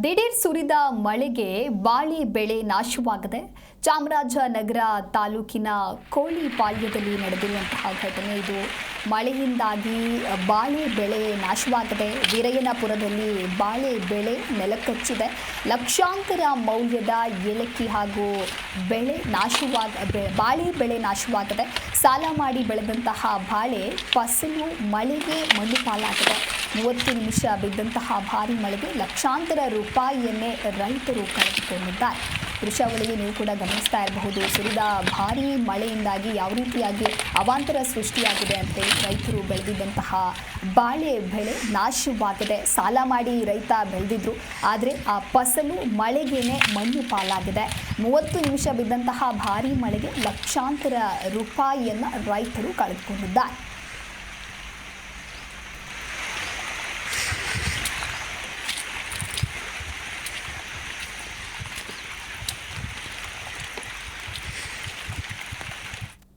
ದಿಢೀರ್ ಸುರಿದ ಮಳೆಗೆ ಬಾಳೆ ಬೆಳೆ ನಾಶವಾಗಿದೆ ಚಾಮರಾಜನಗರ ತಾಲೂಕಿನ ಕೋಳಿಪಾಳ್ಯದಲ್ಲಿ ನಡೆದಿರುವಂತಹ ಘಟನೆ. ಇದು ಮಳೆಯಿಂದಾಗಿ ಬಾಳೆ ಬೆಳೆ ನಾಶವಾಗಿದೆ ವೀರಯ್ಯನಪುರದಲ್ಲಿ ಬಾಳೆ ಬೆಳೆ ನೆಲಕಚ್ಚಿದೆ. ಲಕ್ಷಾಂತರ ಮೌಲ್ಯದ ಏಲಕ್ಕಿ ಹಾಗೂ ಬೆಳೆ ನಾಶವಾಗ ಬಾಳೆ ಬೆಳೆ ನಾಶವಾಗಿದೆ ಸಾಲ ಮಾಡಿ ಬೆಳೆದಂತಹ ಬಾಳೆ ಫಸಲು ಮಳೆಗೆ ಮಣ್ಣು ಪಾಲಾಗಿದೆ. ಮೂವತ್ತು ನಿಮಿಷ ಬಿದ್ದಂತಹ ಭಾರಿ ಮಳೆಗೆ ಲಕ್ಷಾಂತರ ರೂಪಾಯಿಯನ್ನೇ ರೈತರು ಕಳೆದುಕೊಂಡಿದ್ದಾರೆ. ದೃಶ್ಯಾವಳಿಗೆ ನೀವು ಕೂಡ ಗಮನಿಸ್ತಾ ಇರಬಹುದು. ಸುರಿದ ಭಾರೀ ಮಳೆಯಿಂದಾಗಿ ಯಾವ ರೀತಿಯಾಗಿ ಅವಾಂತರ ಸೃಷ್ಟಿಯಾಗಿದೆ ಅಂತ ರೈತರು ಬೆಳೆದಿದ್ದಂತಹ ಬಾಳೆ ಬೆಳೆ ನಾಶವಾಗಿದೆ. ಸಾಲ ಮಾಡಿ ರೈತ ಬೆಳೆದಿದ್ರು, ಆದರೆ ಆ ಫಸಲು ಮಳೆಗೇನೆ ಮಣ್ಣು ಪಾಲಾಗಿದೆ. ಮೂವತ್ತು ನಿಮಿಷ ಬಿದ್ದಂತಹ ಭಾರೀ ಮಳೆಗೆ ಲಕ್ಷಾಂತರ ರೂಪಾಯಿಯನ್ನು ರೈತರು ಕಳೆದುಕೊಂಡಿದ್ದಾರೆ.